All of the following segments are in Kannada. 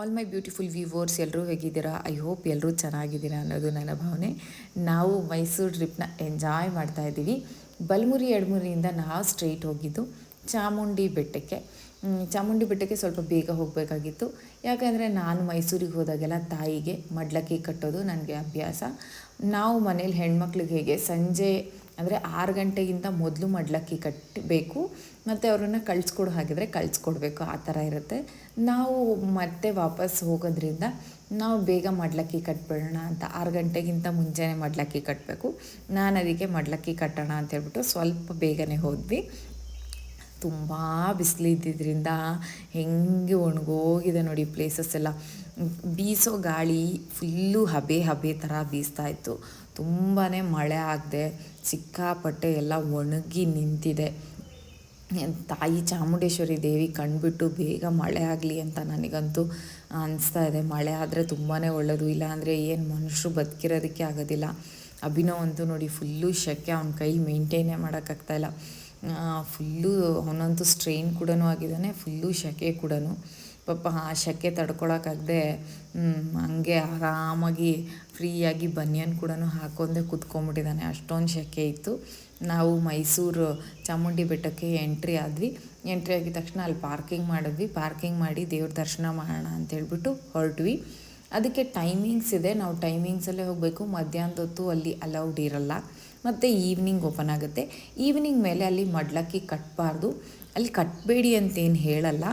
ಆಲ್ ಮೈ ಬ್ಯೂಟಿಫುಲ್ ವ್ಯೂವರ್ಸ್ ಎಲ್ಲರೂ ಹೇಗಿದ್ದೀರಾ? ಐ ಹೋಪ್ ಎಲ್ಲರೂ ಚೆನ್ನಾಗಿದ್ದೀರಾ ಅನ್ನೋದು ನನ್ನ ಭಾವನೆ. ನಾವು ಮೈಸೂರು ಟ್ರಿಪ್ನ ಎಂಜಾಯ್ ಮಾಡ್ತಾ ಇದ್ದೀವಿ. ಬಲ್ಮುರಿ ಎಡಮುರಿಯಿಂದ ನಾವು ಸ್ಟ್ರೈಟ್ ಹೋಗಿದ್ದು ಚಾಮುಂಡಿ ಬೆಟ್ಟಕ್ಕೆ. ಚಾಮುಂಡಿ ಬೆಟ್ಟಕ್ಕೆ ಸ್ವಲ್ಪ ಬೇಗ ಹೋಗಬೇಕಾಗಿತ್ತು. ಯಾಕಂದರೆ ನಾನು ಮೈಸೂರಿಗೆ ಹೋದಾಗೆಲ್ಲ ತಾಯಿಗೆ ಮಡ್ಲಕ್ಕಿ ಕಟ್ಟೋದು ನನಗೆ ಅಭ್ಯಾಸ. ನಾವು ಮನೇಲಿ ಹೆಣ್ಮಕ್ಳಿಗೆ ಹೇಗೆ ಸಂಜೆ ಅಂದರೆ ಆರು ಗಂಟೆಗಿಂತ ಮೊದಲು ಮಡ್ಲಕ್ಕಿ ಕಟ್ಟಬೇಕು ಮತ್ತು ಅವ್ರನ್ನ ಕಳ್ಸ್ಕೊಡು ಹಾಗಿದ್ರೆ ಕಳ್ಸ್ಕೊಡ್ಬೇಕು, ಆ ಥರ ಇರುತ್ತೆ. ನಾವು ಮತ್ತೆ ವಾಪಸ್ ಹೋಗೋದ್ರಿಂದ ನಾವು ಬೇಗ ಮಡ್ಲಕ್ಕಿ ಕಟ್ಬಿಡೋಣ ಅಂತ, ಆರು ಗಂಟೆಗಿಂತ ಮುಂಚೆನೇ ಮಡ್ಲಕ್ಕಿ ಕಟ್ಟಬೇಕು ನಾನು ಅದಕ್ಕೆ ಮಡ್ಲಕ್ಕಿ ಕಟ್ಟೋಣ ಅಂತ ಹೇಳ್ಬಿಟ್ಟು ಸ್ವಲ್ಪ ಬೇಗನೆ ಹೋದ್ವಿ. ತುಂಬ ಬಿಸಿಲು ಇದ್ದಿದ್ದರಿಂದ ಹೆಂಗೆ ಒಣಗೋಗಿದೆ ನೋಡಿ ಪ್ಲೇಸಸ್ ಎಲ್ಲ. ಬೀಸೋ ಗಾಳಿ ಫುಲ್ಲು ಹಬೆ ಹಬೆ ಥರ ಬೀಸ್ತಾ ಇತ್ತು. ತುಂಬಾ ಮಳೆ ಆಗದೆ ಸಿಕ್ಕಾಪಟ್ಟೆ ಎಲ್ಲ ಒಣಗಿ ನಿಂತಿದೆ. ತಾಯಿ ಚಾಮುಂಡೇಶ್ವರಿ ದೇವಿ ಕಂಡುಬಿಟ್ಟು ಬೇಗ ಮಳೆ ಆಗಲಿ ಅಂತ ನನಗಂತೂ ಅನಿಸ್ತಾ ಇದೆ. ಮಳೆ ಆದರೆ ತುಂಬಾ ಒಳ್ಳೆಯದು ಇಲ್ಲಾಂದರೆ ಏನು ಮನುಷ್ಯರು ಬದುಕಿರೋದಕ್ಕೆ ಆಗೋದಿಲ್ಲ. ಅಭಿನವ್ ಅಂತೂ ನೋಡಿ ಫುಲ್ಲು ಶೆಕೆ ಅವ್ನ ಕೈ ಮೇಂಟೈನೇ ಮಾಡೋಕ್ಕಾಗ್ತಾಯಿಲ್ಲ ಫುಲ್ಲು ಅವನಂತೂ ಸ್ಟ್ರೈನ್ ಕೂಡ ಆಗಿದ್ದಾನೆ, ಫುಲ್ಲು ಸೆಕೆ ಕೂಡ ಪಾಪ ಆ ಸೆಕೆ ತಡ್ಕೊಳಕ್ಕಾಗದೆ ಹಂಗೆ ಆರಾಮಾಗಿ ಫ್ರೀಯಾಗಿ ಬನಿಯನ್ ಕೂಡ ಹಾಕೊಂಡೆ ಕುತ್ಕೊಂಬಿಟ್ಟಿದ್ದಾನೆ. ಅಷ್ಟೊಂದು ಸೆಕೆ ಇತ್ತು. ನಾವು ಮೈಸೂರು ಚಾಮುಂಡಿ ಬೆಟ್ಟಕ್ಕೆ ಎಂಟ್ರಿ ಆದ್ವಿ. ಎಂಟ್ರಿ ಆಗಿದ ತಕ್ಷಣ ಅಲ್ಲಿ ಪಾರ್ಕಿಂಗ್ ಮಾಡಿದ್ವಿ. ಪಾರ್ಕಿಂಗ್ ಮಾಡಿ ದೇವ್ರ ದರ್ಶನ ಮಾಡೋಣ ಅಂತ ಹೇಳ್ಬಿಟ್ಟು ಹೊರಟ್ವಿ. ಅದಕ್ಕೆ ಟೈಮಿಂಗ್ಸ್ ಇದೆ. ನಾವು ಟೈಮಿಂಗ್ಸಲ್ಲೇ ಹೋಗಬೇಕು. ಮಧ್ಯಾಹ್ನದೊತ್ತು ಅಲ್ಲಿ ಅಲೌಡ್ ಇರಲ್ಲ. ಮತ್ತು ಈವ್ನಿಂಗ್ ಓಪನ್ ಆಗುತ್ತೆ. ಈವ್ನಿಂಗ್ ಮೇಲೆ ಅಲ್ಲಿ ಮಡ್ಲಕ್ಕಿ ಕಟ್ಟಬಾರ್ದು ಅಲ್ಲಿ ಕಟ್ಟಬೇಡಿ ಅಂತೇನು ಹೇಳಲ್ಲ.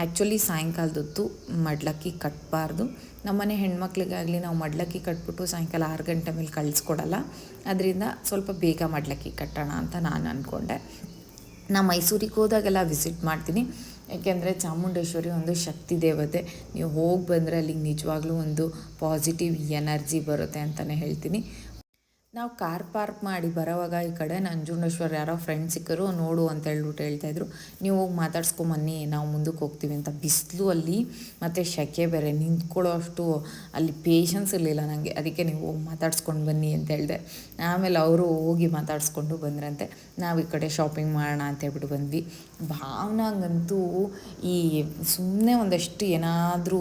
ಆ್ಯಕ್ಚುಲಿ ಸಾಯಂಕಾಲದೊತ್ತು ಮಡ್ಲಕ್ಕಿ ಕಟ್ಟಬಾರ್ದು ನಮ್ಮನೆ ಹೆಣ್ಮಕ್ಳಿಗಾಗಲಿ ನಾವು ಮಡ್ಲಕ್ಕಿ ಕಟ್ಬಿಟ್ಟು ಸಾಯಂಕಾಲ ಆರು ಗಂಟೆ ಮೇಲೆ ಕಳಿಸ್ಕೊಡಲ್ಲ. ಅದರಿಂದ ಸ್ವಲ್ಪ ಬೇಗ ಮಡ್ಲಕ್ಕಿ ಕಟ್ಟೋಣ ಅಂತ ನಾನು ಅಂದ್ಕೊಂಡೆ ನಾ ಮೈಸೂರಿಗೆ ಹೋದಾಗೆಲ್ಲ ವಿಸಿಟ್ ಮಾಡ್ತೀನಿ. ಏಕೆಂದರೆ ಚಾಮುಂಡೇಶ್ವರಿ ಒಂದು ಶಕ್ತಿ ದೇವತೆ. ನೀವು ಹೋಗಿ ಬಂದರೆ ಅಲ್ಲಿಗೆ ನಿಜವಾಗ್ಲೂ ಒಂದು ಪಾಸಿಟಿವ್ ಎನರ್ಜಿ ಬರುತ್ತೆ ಅಂತಲೇ ಹೇಳ್ತೀನಿ. ನಾವು ಕಾರ್ ಪಾರ್ಕ್ ಮಾಡಿ ಬರೋವಾಗ ಈ ಕಡೆ ನಂಜುಂಡೇಶ್ವರ ಯಾರೋ ಫ್ರೆಂಡ್ ಸಿಕ್ಕರು ನೋಡು ಅಂತ ಹೇಳ್ಬಿಟ್ಟು ಹೇಳ್ತಾಯಿದ್ರು ನೀವು ಹೋಗಿ ಮಾತಾಡ್ಸ್ಕೊಂಬನ್ನಿ, ನಾವು ಮುಂದಕ್ಕೆ ಹೋಗ್ತೀವಿ ಅಂತ ಬಿಸಿಲು ಅಲ್ಲಿ, ಮತ್ತು ಶೆಕೆ ಬೇರೆ ನಿಂತ್ಕೊಳ್ಳೋ ಅಷ್ಟು ಅಲ್ಲಿ ಪೇಷನ್ಸ್ ಇರಲಿಲ್ಲ ನನಗೆ ಅದಕ್ಕೆ ನೀವು ಹೋಗಿ ಮಾತಾಡ್ಸ್ಕೊಂಡು ಬನ್ನಿ ಅಂತ ಹೇಳಿದೆ. ಆಮೇಲೆ ಅವರು ಹೋಗಿ ಮಾತಾಡಿಸ್ಕೊಂಡು ಬಂದ್ರಂತೆ. ನಾವು ಈ ಕಡೆ ಶಾಪಿಂಗ್ ಮಾಡೋಣ ಅಂತ ಹೇಳ್ಬಿಟ್ಟು ಬಂದ್ವಿ. ಭಾವನಾಗಂತೂ ಈ ಸುಮ್ಮನೆ ಒಂದಷ್ಟು ಏನಾದರೂ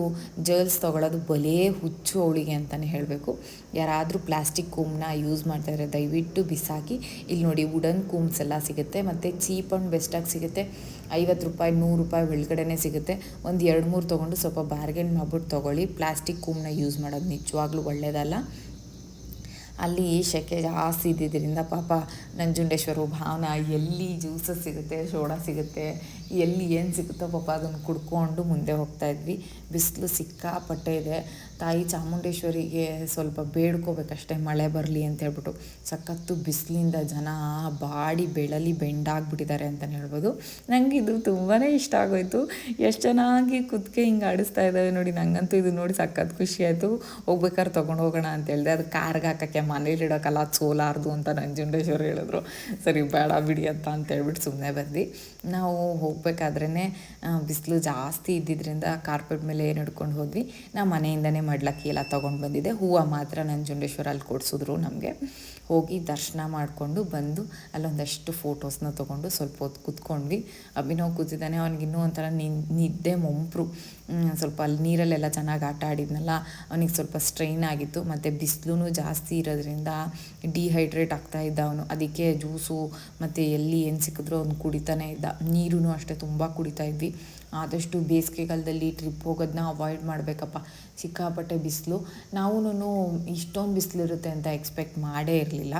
ಜರ್ಲ್ಸ್ ತೊಗೊಳೋದು ಬಲೇ ಹುಚ್ಚು ಅವಳಿಗೆ ಅಂತಲೇ ಹೇಳಬೇಕು. ಯಾರಾದರೂ ಪ್ಲಾಸ್ಟಿಕ್ ಕೂಮ್ನ ಯೂಸ್ ಮಾಡ್ತಾಯಿದ್ರೆ ದಯವಿಟ್ಟು ಬಿಸಾಕಿ. ಇಲ್ಲಿ ನೋಡಿ ವುಡನ್ ಕೂಮ್ಸ್ ಎಲ್ಲ ಸಿಗುತ್ತೆ. ಮತ್ತು ಚೀಪ್ ಆ್ಯಂಡ್ ಬೆಸ್ಟಾಗಿ ಸಿಗುತ್ತೆ. ಐವತ್ತು ರೂಪಾಯಿ, ನೂರು ರೂಪಾಯಿ ಒಳಗಡೆನೇ ಸಿಗುತ್ತೆ. ಒಂದು ಎರಡು ಮೂರು ತೊಗೊಂಡು ಸ್ವಲ್ಪ ಬಾರ್ಗೇನ್ ಮಾಡ್ಬಿಟ್ಟು ತೊಗೊಳ್ಳಿ. ಪ್ಲಾಸ್ಟಿಕ್ ಕೂಮ್ನ ಯೂಸ್ ಮಾಡೋದು ನಿಜವಾಗ್ಲೂ ಒಳ್ಳೆಯದಲ್ಲ ಅಲ್ಲಿ ಸೆಕೆ ಜಾಸ್ತಿ ಇದ್ದಿದ್ದರಿಂದ ಪಾಪ ನಂಜುಂಡೇಶ್ವರ ಭಾವನ, ಎಲ್ಲಿ ಜ್ಯೂಸಸ್ ಸಿಗುತ್ತೆ ಸೋಡಾ ಸಿಗುತ್ತೆ, ಎಲ್ಲಿ ಏನು ಸಿಗುತ್ತೋ ಪಾಪ ಅದನ್ನು ಕುಡ್ಕೊಂಡು ಮುಂದೆ ಹೋಗ್ತಾ ಇದ್ವಿ. ಬಿಸಿಲು ಸಿಕ್ಕಾಪಟ್ಟೆ ಇದೆ. ತಾಯಿ ಚಾಮುಂಡೇಶ್ವರಿಗೆ ಸ್ವಲ್ಪ ಬೇಡ್ಕೋಬೇಕಷ್ಟೇ, ಮಳೆ ಬರಲಿ ಅಂತ ಹೇಳ್ಬಿಟ್ಟು ಸಖತ್ತು ಬಿಸಿಲಿಂದ ಜನ ಬಾಡಿ ಬೆಳಲಿ ಬೆಂಡಾಗ್ಬಿಟ್ಟಿದ್ದಾರೆ ಅಂತಲೇ ಹೇಳ್ಬೋದು. ನನಗೆ ಇದು ತುಂಬಾ ಇಷ್ಟ ಆಗೋಯ್ತು. ಎಷ್ಟು ಚೆನ್ನಾಗಿ ಕುದ್ಕೆ ಹಿಂಗೆ ಆಡಿಸ್ತಾ ಇದ್ದಾವೆ ನೋಡಿ ನನಗಂತೂ ಇದು ನೋಡಿ ಸಖತ್ ಖುಷಿ ಆಯಿತು. ಹೋಗ್ಬೇಕಾದ್ರೆ ತೊಗೊಂಡು ಹೋಗೋಣ ಅಂತ ಹೇಳಿದೆ. ಅದು ಕಾರ್ಗೆ ಹಾಕೋಕ್ಕೆ ಮನೇಲಿ ಇಡೋಕ್ಕಲ್ಲ ಅದು ಸೋಲಾರ್ದು ಅಂತ ನಂಜುಂಡೇಶ್ವರ ಹೇಳಿದ್ರು. ಸರಿ, ಬೇಡ ಬಿಡಿ ಅಂತ ಅಂತ ಹೇಳ್ಬಿಟ್ಟು ಸುಮ್ಮನೆ ಬಂದ್ವಿ. ನಾವು ಹೋಗಬೇಕಾದ್ರೇ ಬಿಸಿಲು ಜಾಸ್ತಿ ಇದ್ದಿದ್ದರಿಂದ ಕಾರ್ಪೆಟ್ ಮೇಲೆ ನಡ್ಕೊಂಡು ಹೋದ್ವಿ. ನಾವು ಮನೆಯಿಂದನೇ ಮಡ್ಲಕ್ಕಿ ಎಲ್ಲ ತೊಗೊಂಡು ಬಂದಿದ್ದೆ. ಹೂವು ಮಾತ್ರ ನಂಜುಂಡೇಶ್ವರ ಅಲ್ಲಿ ಕೊಡಿಸಿದ್ರು ನಮಗೆ. ಹೋಗಿ ದರ್ಶನ ಮಾಡಿಕೊಂಡು ಬಂದು ಅಲ್ಲೊಂದಷ್ಟು ಫೋಟೋಸ್ನ ತೊಗೊಂಡು ಸ್ವಲ್ಪ ಹೊತ್ತು ಕೂತ್ಕೊಂಡ್ವಿ. ಅಭಿನವ್ ಕೂತಿದ್ದಾನೆ, ಅವನಿಗೆ ಇನ್ನೂ ಒಂಥರ ನಿದ್ದೆ ಮೊಂಪರು. ಸ್ವಲ್ಪ ಅಲ್ಲಿ ನೀರಲ್ಲೆಲ್ಲ ಚೆನ್ನಾಗಿ ಆಟ ಆಡಿದ್ನಲ್ಲ, ಅವನಿಗೆ ಸ್ವಲ್ಪ ಸ್ಟ್ರೈನ್ ಆಗಿತ್ತು. ಮತ್ತು ಬಿಸಿಲೂ ಜಾಸ್ತಿ ಇರೋದ್ರಿಂದ ಡಿಹೈಡ್ರೇಟ್ ಆಗ್ತಾ ಇದ್ದ ಅವನು. ಅದಕ್ಕೆ ಜ್ಯೂಸು ಮತ್ತು ಎಲ್ಲಿ ಏನು ಸಿಕ್ಕಿದ್ರೂ ಅವ್ನು ಕುಡಿತಾನೆ ಇದ್ದ. ನೀರೂ ಅಷ್ಟೇ ತುಂಬ ಕುಡಿತಾ ಇದ್ವಿ. ಆದಷ್ಟು ಬೇಸಿಗೆಗಾಲದಲ್ಲಿ ಟ್ರಿಪ್ ಹೋಗೋದನ್ನ ಅವಾಯ್ಡ್ ಮಾಡಬೇಕಪ್ಪ. ಸಿಕ್ಕಾಪಟ್ಟೆ ಬಿಸಿಲು. ನಾವೂ ಇಷ್ಟೊಂದು ಬಿಸಿಲಿರುತ್ತೆ ಅಂತ ಎಕ್ಸ್ಪೆಕ್ಟ್ ಮಾಡೇ ಇರಲಿಲ್ಲ.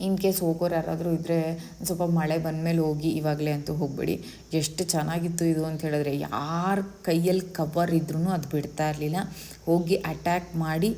ಇನ್ ಕೇಸ್ ಹೋಗೋರು ಯಾರಾದರೂ ಇದ್ದರೆ ಸ್ವಲ್ಪ ಮಳೆ ಬಂದಮೇಲೆ ಹೋಗಿ ಇವಾಗಲೇ ಅಂತೂ ಹೋಗಬೇಡಿ. ಎಷ್ಟು ಚೆನ್ನಾಗಿತ್ತು ಇದು ಅಂತ ಹೇಳಿದ್ರೆ ಯಾರ ಕೈಯಲ್ಲಿ ಕವರ್ ಇದ್ರೂ ಅದು ಬಿಡ್ತಾ ಇರಲಿಲ್ಲ. ಹೋಗಿ ಅಟ್ಯಾಕ್ ಮಾಡಿ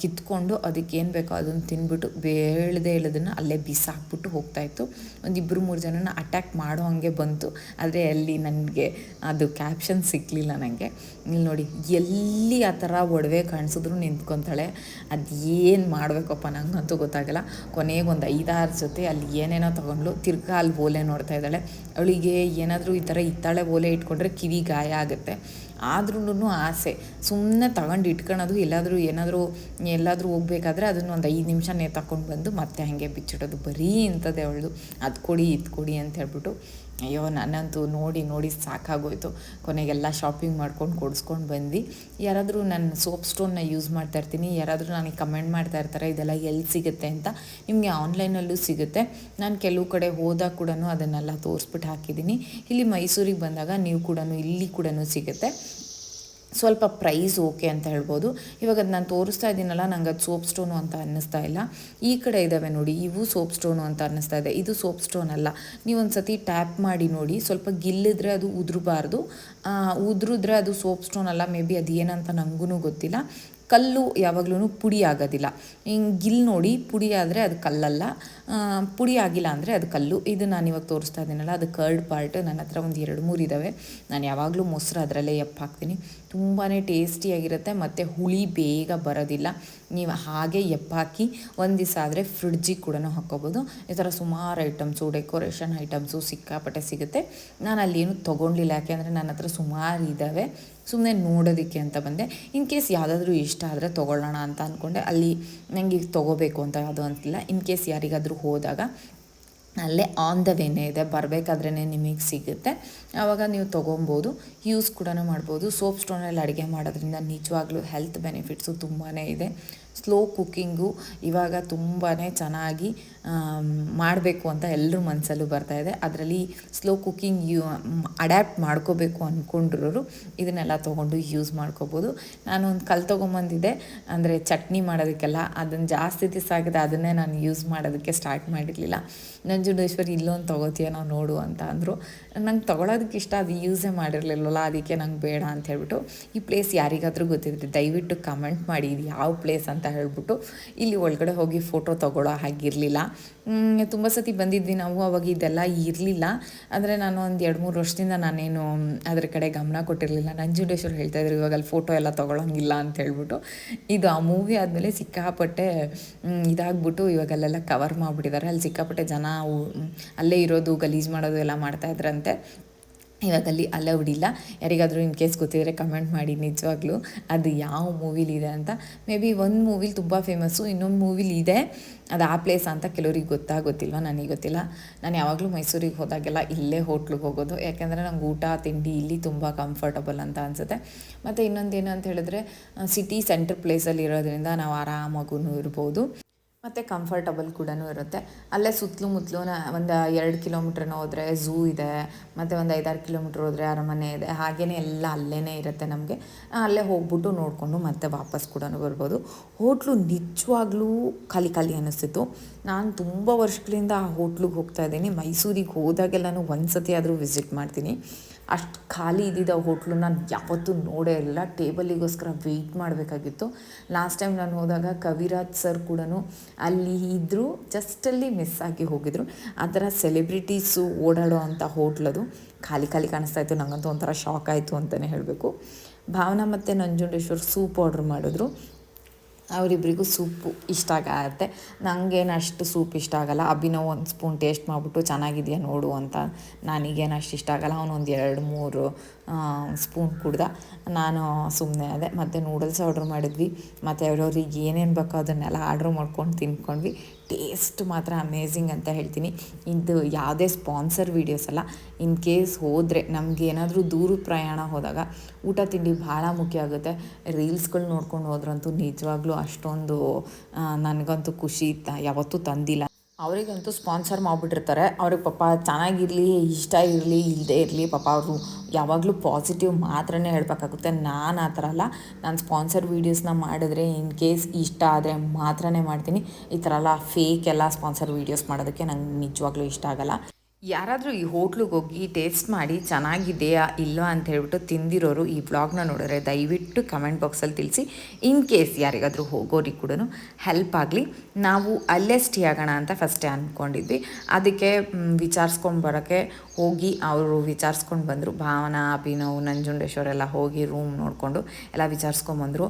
ಕಿತ್ಕೊಂಡು ಅದಕ್ಕೆ ಏನು ಬೇಕೋ ಅದನ್ನು ತಿಂದ್ಬಿಟ್ಟು ಬೇಳದೆ ಇಲ್ಲದನ್ನು ಅಲ್ಲೇ ಬಿಸಾಕ್ಬಿಟ್ಟು ಹೋಗ್ತಾಯಿತ್ತು ಒಂದು ಇಬ್ಬರು ಮೂರು ಜನನ ಅಟ್ಯಾಕ್ ಮಾಡೋ ಹಾಗೆ ಬಂತು. ಆದರೆ ಅಲ್ಲಿ ನನಗೆ ಅದು ಕ್ಯಾಪ್ಷನ್ ಸಿಕ್ಕಲಿಲ್ಲ ನನಗೆ ಇಲ್ಲಿ ನೋಡಿ, ಎಲ್ಲಿ ಆ ಥರ ಒಡವೆ ಕಾಣಿಸಿದ್ರು ನಿಂತ್ಕೊತಾಳೆ. ಅದು ಏನು ಮಾಡಬೇಕಪ್ಪ ನನಗಂತೂ ಗೊತ್ತಾಗಲ್ಲ. ಕೊನೆಗೆ ಒಂದು ಐದಾರು ಜೊತೆ ಅಲ್ಲಿ ಏನೇನೋ ತೊಗೊಂಡ್ಲು. ತಿರ್ಗಾ ಅಲ್ಲಿ ಓಲೆ ನೋಡ್ತಾ ಇದ್ದಾಳೆ. ಅವಳಿಗೆ ಏನಾದರೂ ಈ ಥರ ಇತ್ತಾಳೆ ಓಲೆ ಇಟ್ಕೊಂಡ್ರೆ ಕಿವಿ ಗಾಯ ಆಗುತ್ತೆ. ಆದ್ರೂ ಆಸೆ. ಸುಮ್ಮನೆ ತಗೊಂಡು ಇಟ್ಕೊಳೋದು, ಎಲ್ಲಾದರೂ ಏನಾದರೂ, ಎಲ್ಲಾದರೂ ಹೋಗ್ಬೇಕಾದ್ರೆ ಅದನ್ನು ಒಂದು ಐದು ನಿಮಿಷ ನೇತಾಕೊಂಡು ಬಂದು ಮತ್ತೆ ಹಾಗೆ ಬಿಚ್ಚಿಡೋದು. ಬರೀ ಇಂಥದ್ದೇ ಅವಳು ಅದು ಕೊಡಿ, ಇದು ಕೊಡಿ ಅಂತ ಹೇಳ್ಬಿಟ್ಟು ಅಯ್ಯೋ, ನನ್ನಂತೂ ನೋಡಿ ನೋಡಿ ಸಾಕಾಗೋಯ್ತು. ಕೊನೆಗೆಲ್ಲ ಶಾಪಿಂಗ್ ಮಾಡ್ಕೊಂಡು ಕೊಡಿಸ್ಕೊಂಡು ಬಂದು ಯಾರಾದರೂ ನಾನು ಸೋಪ್ ಸ್ಟೋನ್ನ ಯೂಸ್ ಮಾಡ್ತಾ ಇರ್ತೀನಿ. ಯಾರಾದರೂ ನನಗೆ ಕಮೆಂಟ್ ಮಾಡ್ತಾ ಇರ್ತಾರೆ, ಇದೆಲ್ಲ ಎಲ್ಲಿ ಸಿಗುತ್ತೆ ಅಂತ? ನಿಮಗೆ ಆನ್ಲೈನಲ್ಲೂ ಸಿಗುತ್ತೆ. ನಾನು ಕೆಲವು ಕಡೆ ಹೋದಾಗ ಕೂಡ ಅದನ್ನೆಲ್ಲ ತೋರಿಸ್ಬಿಟ್ಟು ಹಾಕಿದ್ದೀನಿ. ಇಲ್ಲಿ ಮೈಸೂರಿಗೆ ಬಂದಾಗ ನೀವು ಕೂಡ ಇಲ್ಲಿ ಕೂಡ ಸಿಗುತ್ತೆ. ಸ್ವಲ್ಪ ಪ್ರೈಸ್ ಓಕೆ ಅಂತ ಹೇಳ್ಬೋದು. ಇವಾಗ ಅದು ನಾನು ತೋರಿಸ್ತಾ ಇದ್ದೀನಲ್ಲ, ನಂಗೆ ಅದು ಸೋಪ್ ಸ್ಟೋನು ಅಂತ ಅನ್ನಿಸ್ತಾ ಇಲ್ಲ. ಈ ಕಡೆ ಇದ್ದಾವೆ ನೋಡಿ, ಇವು ಸೋಪ್ ಸ್ಟೋನು ಅಂತ ಅನ್ನಿಸ್ತಾ ಇದೆ. ಇದು ಸೋಪ್ ಸ್ಟೋನ್ ಅಲ್ಲ. ನೀವು ಒಂದು ಸತಿ ಟ್ಯಾಪ್ ಮಾಡಿ ನೋಡಿ, ಸ್ವಲ್ಪ ಗಿಲ್ಲಿದ್ರೆ ಅದು ಉದುರಬಾರ್ದು. ಉದುರಿದ್ರೆ ಅದು ಸೋಪ್ ಸ್ಟೋನ್ ಅಲ್ಲ, ಮೇ ಬಿ ಅದು ಏನಂತ ನನಗೂ ಗೊತ್ತಿಲ್ಲ. ಕಲ್ಲು ಯಾವಾಗ್ಲೂ ಪುಡಿ ಆಗೋದಿಲ್ಲ. ಹಿಂಗೆ ಗಿಲ್ ನೋಡಿ, ಪುಡಿ ಆದರೆ ಅದು ಕಲ್ಲಲ್ಲ. ಪುಡಿ ಆಗಿಲ್ಲ ಅಂದರೆ ಅದು ಕಲ್ಲು. ಇದು ನಾನು ಇವಾಗ ತೋರಿಸ್ತಾ ಇದ್ದೀನಲ್ಲ, ಅದು ಕರ್ಡ್ ಪಾರ್ಟ್ ನನ್ನ ಹತ್ರ ಒಂದು ಎರಡು ಮೂರು ಇದ್ದಾವೆ ನಾನು ಯಾವಾಗಲೂ ಮೊಸರು ಅದರಲ್ಲೇ ಎಪ್ಪು ಹಾಕ್ತೀನಿ. ತುಂಬಾ ಟೇಸ್ಟಿಯಾಗಿರುತ್ತೆ ಮತ್ತು ಹುಳಿ ಬೇಗ ಬರೋದಿಲ್ಲ. ನೀವು ಹಾಗೆ ಎಪ್ಪಾಕಿ ಒಂದು ದಿವಸ ಆದರೆ ಫ್ರಿಡ್ಜಿಗೆ ಕೂಡ ಹಾಕ್ಕೋಬೋದು. ಈ ಥರ ಸುಮಾರು ಐಟಮ್ಸು, ಡೆಕೋರೇಷನ್ ಐಟಮ್ಸು ಸಿಕ್ಕಾಪಟ್ಟೆ ಸಿಗುತ್ತೆ. ನಾನು ಅಲ್ಲೇನು ತೊಗೊಂಡಿಲ್ಲ, ಯಾಕೆಂದರೆ ನನ್ನ ಹತ್ರ ಸುಮಾರು ಇದ್ದಾವೆ ಸುಮ್ಮನೆ ನೋಡೋದಕ್ಕೆ ಅಂತ ಬಂದೆ. ಇನ್ ಕೇಸ್ ಯಾವುದಾದ್ರೂ ಇಷ್ಟ ಆದರೆ ತೊಗೊಳ್ಳೋಣ ಅಂತ ಅಂದ್ಕೊಂಡೆ ಅಲ್ಲಿ ನನಗೆ ತೊಗೋಬೇಕು ಅಂತ ಯಾವುದು ಅಂತಿಲ್ಲ. ಇನ್ ಕೇಸ್ ಯಾರಿಗಾದರೂ ಹೋದಾಗ ಅಲ್ಲೇ ಆನ್ ದ ವೇನೇ ಇದೆ. ಬರಬೇಕಾದ್ರೇ ನಿಮಗೆ ಸಿಗುತ್ತೆ. ಆವಾಗ ನೀವು ತೊಗೊಬೋದು. ಯೂಸ್ ಕೂಡ ಮಾಡ್ಬೋದು. ಸೋಪ್ ಸ್ಟೋನಲ್ಲಿ ಅಡುಗೆ ಮಾಡೋದ್ರಿಂದ ನಿಜವಾಗ್ಲೂ ಹೆಲ್ತ್ ಬೆನಿಫಿಟ್ಸು ತುಂಬಾ ಇದೆ. ಸ್ಲೋ ಕುಕ್ಕಿಂಗು ಇವಾಗ ತುಂಬಾ ಚೆನ್ನಾಗಿ ಮಾಡಬೇಕು ಅಂತ ಎಲ್ಲರ ಮನಸ್ಸಲ್ಲೂ ಇದೆ. ಅದರಲ್ಲಿ ಸ್ಲೋ ಕುಕ್ಕಿಂಗ್ ಯೂ ಅಡ್ಯಾಪ್ಟ್ ಮಾಡ್ಕೋಬೇಕು ಅಂದ್ಕೊಂಡಿರೋರು ಇದನ್ನೆಲ್ಲ ತೊಗೊಂಡು ಯೂಸ್ ಮಾಡ್ಕೋಬೋದು. ನಾನು ಒಂದು ಕಲ್ ತೊಗೊಂಬಂದಿದ್ದೆ, ಅಂದರೆ ಚಟ್ನಿ ಮಾಡೋದಕ್ಕೆಲ್ಲ. ಅದನ್ನು ಜಾಸ್ತಿ ದಿವಸ ಆಗಿದೆ, ಅದನ್ನೇ ನಾನು ಯೂಸ್ ಮಾಡೋದಕ್ಕೆ ಸ್ಟಾರ್ಟ್ ಮಾಡಿರಲಿಲ್ಲ. ನಂಜುಂಡೇಶ್ವರಿ ಇಲ್ಲೊಂದು ತೊಗೋತೀಯ ನಾವು ನೋಡು ಅಂತ ಅಂದರು. ನಂಗೆ ತೊಗೊಳೋದಕ್ಕೆ ಇಷ್ಟ, ಅದು ಯೂಸೇ ಮಾಡಿರಲಿಲ್ಲಲ್ಲ, ಅದಕ್ಕೆ ನಂಗೆ ಬೇಡ ಅಂತ ಹೇಳ್ಬಿಟ್ಟು ಈ ಪ್ಲೇಸ್ ಯಾರಿಗಾದರೂ ಗೊತ್ತಿದ್ರೆ ದಯವಿಟ್ಟು ಕಮೆಂಟ್ ಮಾಡಿ, ಇದು ಯಾವ ಪ್ಲೇಸ್ ಅಂತ ಹೇಳ್ಬಿಟ್ಟು ಇಲ್ಲಿ ಒಳಗಡೆ ಹೋಗಿ ಫೋಟೋ ತೊಗೊಳ್ಳೋ ಹಾಗಿರಲಿಲ್ಲ. ತುಂಬ ಸತಿ ಬಂದಿದ್ವಿ ನಾವು, ಅವಾಗ ಇದೆಲ್ಲ ಇರಲಿಲ್ಲ. ಅಂದರೆ ನಾನು ಒಂದು ಎರಡು ಮೂರು ವರ್ಷದಿಂದ ನಾನೇನು ಅದರ ಕಡೆ ಗಮನ ಕೊಟ್ಟಿರಲಿಲ್ಲ. ನಂಜುಂಡೇಶ್ವರ್ ಹೇಳ್ತಾಯಿದ್ರು ಇವಾಗ ಅಲ್ಲಿ ಫೋಟೋ ಎಲ್ಲ ತೊಗೊಳಂಗಿಲ್ಲ ಅಂತ ಹೇಳ್ಬಿಟ್ಟು. ಇದು ಆ ಮೂವಿ ಆದಮೇಲೆ ಸಿಕ್ಕಾಪಟ್ಟೆ ಇದಾಗ್ಬಿಟ್ಟು ಇವಾಗ ಅಲ್ಲೆಲ್ಲ ಕವರ್ ಮಾಡಿಬಿಟ್ಟಿದ್ದಾರೆ ಅಲ್ಲಿ ಸಿಕ್ಕಾಪಟ್ಟೆ ಜನ ಅಲ್ಲೇ ಇರೋದು, ಗಲೀಜು ಮಾಡೋದು ಎಲ್ಲ ಮಾಡ್ತಾಯಿದ್ರಂತೆ ಇವಾಗ ಅಲ್ಲಿ ಅಲೌಡ್ ಇಲ್ಲ. ಯಾರಿಗಾದರೂ ಇನ್ ಕೇಸ್ ಗೊತ್ತಿದ್ರೆ ಕಮೆಂಟ್ ಮಾಡಿ ನಿಜವಾಗ್ಲೂ. ಅದು ಯಾವ ಮೂವಿಲಿದೆ ಅಂತ. ಮೇ ಬಿ ಒಂದು ಮೂವಿಲಿ ತುಂಬ ಫೇಮಸ್ಸು ಇನ್ನೊಂದು ಮೂವಿಲಿ ಇದೆ. ಅದು ಆ ಪ್ಲೇಸ್ ಅಂತ ಕೆಲವ್ರಿಗೆ ಗೊತ್ತಾ ಗೊತ್ತಿಲ್ವ? ನನಗೆ ಗೊತ್ತಿಲ್ಲ. ನಾನು ಯಾವಾಗಲೂ ಮೈಸೂರಿಗೆ ಹೋದಾಗೆಲ್ಲ ಇಲ್ಲೇ ಹೋಟ್ಲಿಗೆ ಹೋಗೋದು. ಯಾಕೆಂದರೆ ನಂಗೆ ಊಟ, ತಿಂಡಿ ಇಲ್ಲಿ ತುಂಬ ಕಂಫರ್ಟಬಲ್ ಅಂತ ಅನಿಸುತ್ತೆ. ಮತ್ತು ಇನ್ನೊಂದು ಅಂತ ಹೇಳಿದ್ರೆ ಸಿಟಿ ಸೆಂಟ್ರ್ ಪ್ಲೇಸಲ್ಲಿ ಇರೋದ್ರಿಂದ ನಾವು ಆರಾಮಾಗೂ ಇರ್ಬೋದು. ಮತ್ತು ಕಂಫರ್ಟಬಲ್ ಕೂಡ ಇರುತ್ತೆ. ಅಲ್ಲೇ ಸುತ್ತಲೂ ಮುತ್ತಲೂ ಒಂದು ಎರಡು ಕಿಲೋಮೀಟ್ರನ್ನ ಹೋದರೆ ಝೂ ಇದೆ, ಮತ್ತು ಒಂದು ಐದಾರು ಕಿಲೋಮೀಟ್ರ್ ಹೋದರೆ ಅರಮನೆ ಇದೆ ಹಾಗೆಯೇ ಎಲ್ಲ ಅಲ್ಲೇ ಇರುತ್ತೆ ನಮಗೆ. ಅಲ್ಲೇ ಹೋಗ್ಬಿಟ್ಟು ನೋಡಿಕೊಂಡು ಮತ್ತೆ ವಾಪಸ್ ಕೂಡ ಬರ್ಬೋದು. ಹೋಟ್ಲು ನಿಜವಾಗ್ಲೂ ಖಾಲಿ ಖಾಲಿ ಅನ್ನಿಸ್ತಿತ್ತು ನಾನು ತುಂಬ ವರ್ಷಗಳಿಂದ ಆ ಹೋಟ್ಲಿಗೆ ಹೋಗ್ತಾ ಇದ್ದೀನಿ. ಮೈಸೂರಿಗೆ ಹೋದಾಗೆಲ್ಲನೂ ಒಂದು ಸತಿ ಆದರೂ ವಿಸಿಟ್ ಮಾಡ್ತೀನಿ. ಅಷ್ಟು ಖಾಲಿ ಇದ್ದಿದ್ದ ಹೋಟ್ಲು ನಾನು ಯಾವತ್ತೂ ನೋಡೇ ಇರಲಿಲ್ಲ ಟೇಬಲಿಗೋಸ್ಕರ ವೆಯ್ಟ್ ಮಾಡಬೇಕಾಗಿತ್ತು. ಲಾಸ್ಟ್ ಟೈಮ್ ನಾನು ಹೋದಾಗ ಕವಿರಾಜ್ ಸರ್ ಕೂಡ ಅಲ್ಲಿ ಇದ್ದರು ಜಸ್ಟಲ್ಲಿ ಮಿಸ್ ಆಗಿ ಹೋಗಿದ್ರು. ಆ ಥರ ಸೆಲೆಬ್ರಿಟೀಸು ಓಡಾಡೋ ಅಂಥ ಹೋಟ್ಲದು ಖಾಲಿ ಖಾಲಿ ಕಾಣಿಸ್ತಾ ಇತ್ತು. ನನಗಂತೂ ಒಂಥರ ಶಾಕ್ ಆಯಿತು ಅಂತಲೇ ಹೇಳಬೇಕು. ಭಾವನಾ ಮತ್ತು ನಂಜುಂಡೇಶ್ವರ್ ಸೂಪ್ ಆರ್ಡ್ರ್ ಮಾಡಿದ್ರು. ಅವರಿಬ್ಬರಿಗೂ ಸೂಪು ಇಷ್ಟ ಆಗತ್ತೆ. ನನಗೇನು ಅಷ್ಟು ಸೂಪ್ ಇಷ್ಟ ಆಗಲ್ಲ. ಅಭಿನವ್ ಒಂದು ಸ್ಪೂನ್ ಟೇಸ್ಟ್ ಮಾಡಿಬಿಟ್ಟು ಚೆನ್ನಾಗಿದೆಯಾ ನೋಡು ಅಂತ ನನಗೇನು ಅಷ್ಟು ಇಷ್ಟ ಆಗಲ್ಲ. ಅವನೊಂದು ಎರಡು, ಮೂರು ಸ್ಪೂನ್ ಕುಡ್ದ ನಾನು ಸುಮ್ಮನೆ ಅದೇ ಮತ್ತು ನೂಡಲ್ಸ್ ಆರ್ಡ್ರ್ ಮಾಡಿದ್ವಿ. ಮತ್ತು ಅವ್ರವ್ರಿಗೆ ಏನೇನು ಬೇಕೋ ಅದನ್ನೆಲ್ಲ ಆರ್ಡ್ರ್ ಮಾಡ್ಕೊಂಡು ತಿನ್ಕೊಂಡ್ವಿ. ಟೇಸ್ಟ್ ಮಾತ್ರ ಅಮೇಝಿಂಗ್ ಅಂತ ಹೇಳ್ತೀನಿ. ಇದು ಯಾವುದೇ ಸ್ಪಾನ್ಸರ್ ವೀಡಿಯೋಸ್ ಅಲ್ಲ, ಇನ್ ಕೇಸ್ ಹೋದರೆ ನಮ್ಗೆ ಏನಾದರೂ ದೂರ ಪ್ರಯಾಣ ಹೋದಾಗ ಊಟ ತಿಂಡಿ ಭಾಳ ಮುಖ್ಯ ಆಗುತ್ತೆ. ರೀಲ್ಸ್ಗಳು ನೋಡ್ಕೊಂಡು ಹೋದ್ರಂತೂ ನಿಜವಾಗ್ಲೂ ಅಷ್ಟೊಂದು ನನಗಂತೂ ಖುಷಿ ಯಾವತ್ತೂ ತಂದಿಲ್ಲ. ಅವರಿಗಂತೂ ಸ್ಪಾನ್ಸರ್ ಮಾಡಿಬಿಟ್ಟಿರ್ತಾರೆ. ಅವ್ರಿಗೆ ಪಾಪ ಚೆನ್ನಾಗಿರಲಿ, ಇಷ್ಟ ಇರಲಿ ಇಲ್ಲದೇ ಇರಲಿ, ಪಾಪ ಅವರು ಯಾವಾಗಲೂ ಪಾಸಿಟಿವ್ ಮಾತ್ರನೇ ಹೇಳಬೇಕಾಗುತ್ತೆ. ನಾನು ಆ ಥರ ಅಲ್ಲ. ನಾನು ಸ್ಪಾನ್ಸರ್ ವೀಡಿಯೋಸ್ನ ಮಾಡಿದ್ರೆ ಇನ್ ಕೇಸ್ ಇಷ್ಟ ಆದರೆ ಮಾತ್ರನೇ ಮಾಡ್ತೀನಿ. ಈ ಥರ ಎಲ್ಲ ಫೇಕ್ ಎಲ್ಲ ಸ್ಪಾನ್ಸರ್ ವೀಡಿಯೋಸ್ ಮಾಡೋದಕ್ಕೆ ನಂಗೆ ನಿಜವಾಗ್ಲೂ ಇಷ್ಟ ಆಗಲ್ಲ. ಯಾರಾದರೂ ಈ ಹೋಟ್ಲಿಗೆ ಹೋಗಿ ಟೇಸ್ಟ್ ಮಾಡಿ ಚೆನ್ನಾಗಿದೆಯಾ ಇಲ್ವಾ ಅಂತ ಹೇಳ್ಬಿಟ್ಟು ತಿಂದಿರೋರು ಈ ವ್ಲಾಗ್ನ ನೋಡಿದ್ರೆ ದಯವಿಟ್ಟು ಕಮೆಂಟ್ ಬಾಕ್ಸಲ್ಲಿ ತಿಳಿಸಿ. ಇನ್ ಕೇಸ್ ಯಾರಿಗಾದರೂ ಹೋಗೋರಿಗೆ ಕೂಡ ಹೆಲ್ಪ್ ಆಗಲಿ. ನಾವು ಅಲ್ಲೇ ಸ್ಟೇ ಆಗೋಣ ಅಂತ ಫಸ್ಟೇ ಅಂದ್ಕೊಂಡಿದ್ವಿ ಅದಕ್ಕೆ ವಿಚಾರಿಸ್ಕೊಂಡು ಬರೋಕ್ಕೆ ಹೋಗಿ ಅವರು ವಿಚಾರಿಸ್ಕೊಂಡು ಬಂದರು. ಭಾವನಾ, ಅಭಿನವ್, ನಂಜುಂಡೇಶ್ವರ ಎಲ್ಲ ಹೋಗಿ ರೂಮ್ ನೋಡಿಕೊಂಡು ಎಲ್ಲ ವಿಚಾರಿಸ್ಕೊಂಬಂದರು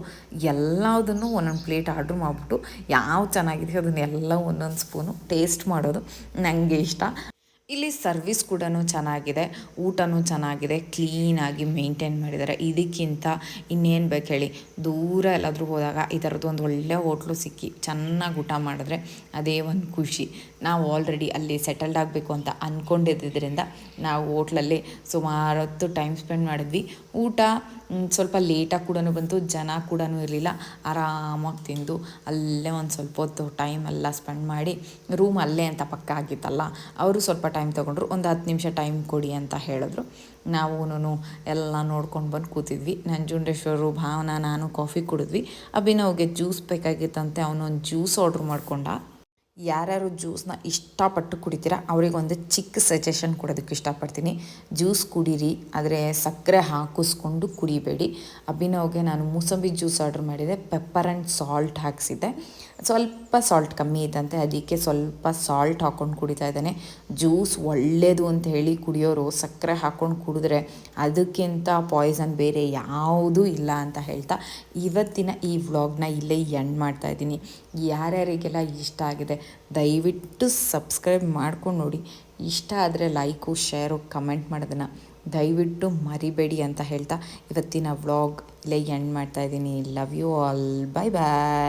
ಎಲ್ಲದನ್ನು ಒಂದೊಂದು ಪ್ಲೇಟ್ ಆರ್ಡ್ರ್ ಮಾಡಿಬಿಟ್ಟು ಯಾವ ಚೆನ್ನಾಗಿದೆ ಅದನ್ನೆಲ್ಲ ಒಂದೊಂದು ಸ್ಪೂನು ಟೇಸ್ಟ್ ಮಾಡೋದು ನನಗೆ ಇಷ್ಟ. ಇಲ್ಲಿ ಸರ್ವಿಸ್ ಕೂಡ ಚೆನ್ನಾಗಿದೆ, ಊಟನೂ ಚೆನ್ನಾಗಿದೆ, ಕ್ಲೀನಾಗಿ ಮೇಂಟೈನ್ ಮಾಡಿದ್ದಾರೆ. ಇದಕ್ಕಿಂತ ಇನ್ನೇನು ಬೇಕು ಹೇಳಿ, ದೂರ ಎಲ್ಲಾದರೂ ಹೋದಾಗ ಈ ಥರದ್ದು ಒಂದು ಒಳ್ಳೆ ಹೋಟ್ಲು ಸಿಕ್ಕಿ ಚೆನ್ನಾಗಿ ಊಟ ಮಾಡಿದ್ರೆ ಅದೇ ಒಂದು ಖುಷಿ. ನಾವು ಆಲ್ರೆಡಿ ಅಲ್ಲಿ ಸೆಟಲ್ಡ್ ಆಗಬೇಕು ಅಂತ ಅಂದ್ಕೊಂಡಿದ್ದರಿಂದ ನಾವು ಹೋಟ್ಲಲ್ಲಿ ಸುಮಾರು ಹೊತ್ತು ಟೈಮ್ ಸ್ಪೆಂಡ್ ಮಾಡಿದ್ವಿ. ಊಟ ಸ್ವಲ್ಪ ಲೇಟಾಗಿ ಕೂಡ ಬಂತು, ಜನ ಕೂಡ ಇರಲಿಲ್ಲ. ಆರಾಮಾಗಿ ತಿಂದು, ಅಲ್ಲೇ ಒಂದು ಸ್ವಲ್ಪ ಹೊತ್ತು ಟೈಮ್ ಎಲ್ಲ ಸ್ಪೆಂಡ್ ಮಾಡಿ ರೂಮ್ ಅಲ್ಲೇ ಅಂತ ಪಕ್ಕ ಆಗಿತ್ತಲ್ಲ, ಅವರು ಸ್ವಲ್ಪ ಟೈಮ್ ತೊಗೊಂಡ್ರು, ಒಂದು ಹತ್ತು ನಿಮಿಷ ಟೈಮ್ ಕೊಡಿ ಅಂತ ಹೇಳಿದ್ರು. ನಾವು ಎಲ್ಲ ನೋಡ್ಕೊಂಡು ಬಂದು ಕೂತಿದ್ವಿ. ನಂಜುಂಡೇಶ್ವರು, ಭಾವನಾ, ನಾನು ಕಾಫಿ ಕುಡಿದ್ವಿ. ಅಭಿನವ್ಗೆ ಜ್ಯೂಸ್ ಬೇಕಾಗಿತ್ತಂತೆ, ಅವನೊಂದು ಜ್ಯೂಸ್ ಆರ್ಡ್ರ್ ಮಾಡ್ಕೊಂಡ. ಯಾರ್ಯಾರು ಜ್ಯೂಸ್ನ ಇಷ್ಟಪಟ್ಟು ಕುಡಿತೀರ, ಅವರಿಗೊಂದು ಚಿಕ್ಕ ಸಜೆಷನ್ ಕೊಡೋದಕ್ಕೆ ಇಷ್ಟಪಡ್ತೀನಿ. ಜ್ಯೂಸ್ ಕುಡೀರಿ, ಆದರೆ ಸಕ್ಕರೆ ಹಾಕಿಸ್ಕೊಂಡು ಕುಡಿಬೇಡಿ. ಅಭಿನವ್ಗೆ ನಾನು ಮೂಸಂಬಿ ಜ್ಯೂಸ್ ಆರ್ಡ್ರ್ ಮಾಡಿದೆ ಪೆಪ್ಪರ್ ಆ್ಯಂಡ್ ಸಾಲ್ಟ್ ಹಾಕಿಸಿದ್ದೆ. ಸ್ವಲ್ಪ ಸಾಲ್ಟ್ ಕಮ್ಮಿ ಇದ್ದಂತೆ, ಅದಕ್ಕೆ ಸ್ವಲ್ಪ ಸಾಲ್ಟ್ ಹಾಕ್ಕೊಂಡು ಕುಡಿತಾ ಇದ್ದಾನೆ. ಜ್ಯೂಸ್ ಒಳ್ಳೆಯದು ಅಂತ ಹೇಳಿ ಕುಡಿಯೋರು ಸಕ್ಕರೆ ಹಾಕ್ಕೊಂಡು ಕುಡಿದ್ರೆ ಅದಕ್ಕಿಂತ ಪಾಯ್ಸನ್ ಬೇರೆ ಯಾವುದೂ ಇಲ್ಲ ಅಂತ ಹೇಳ್ತಾ, ಇವತ್ತಿನ ಈ ವ್ಲಾಗ್ನ ಇಲ್ಲೇ ಎಂಡ್ ಮಾಡ್ತಾ ಇದ್ದೀನಿ. ಯಾರ್ಯಾರಿಗೆಲ್ಲ ಇಷ್ಟ ಆಗಿದೆ, ದಯವಿಟ್ಟು ಸಬ್ಸ್ಕ್ರೈಬ್ ಮಾಡ್ಕೊಂಡು ನೋಡಿ. ಇಷ್ಟ ಆದರೆ ಲೈಕು, ಶೇರು, ಕಮೆಂಟ್ ಮಾಡೋದನ್ನು ದಯವಿಟ್ಟು ಮರಿಬೇಡಿ ಅಂತ ಹೇಳ್ತಾ ಇವತ್ತಿನ ವ್ಲಾಗ್ ಇಲ್ಲೇ ಎಂಡ್ ಮಾಡ್ತಾ ಇದ್ದೀನಿ. Love you all bye bye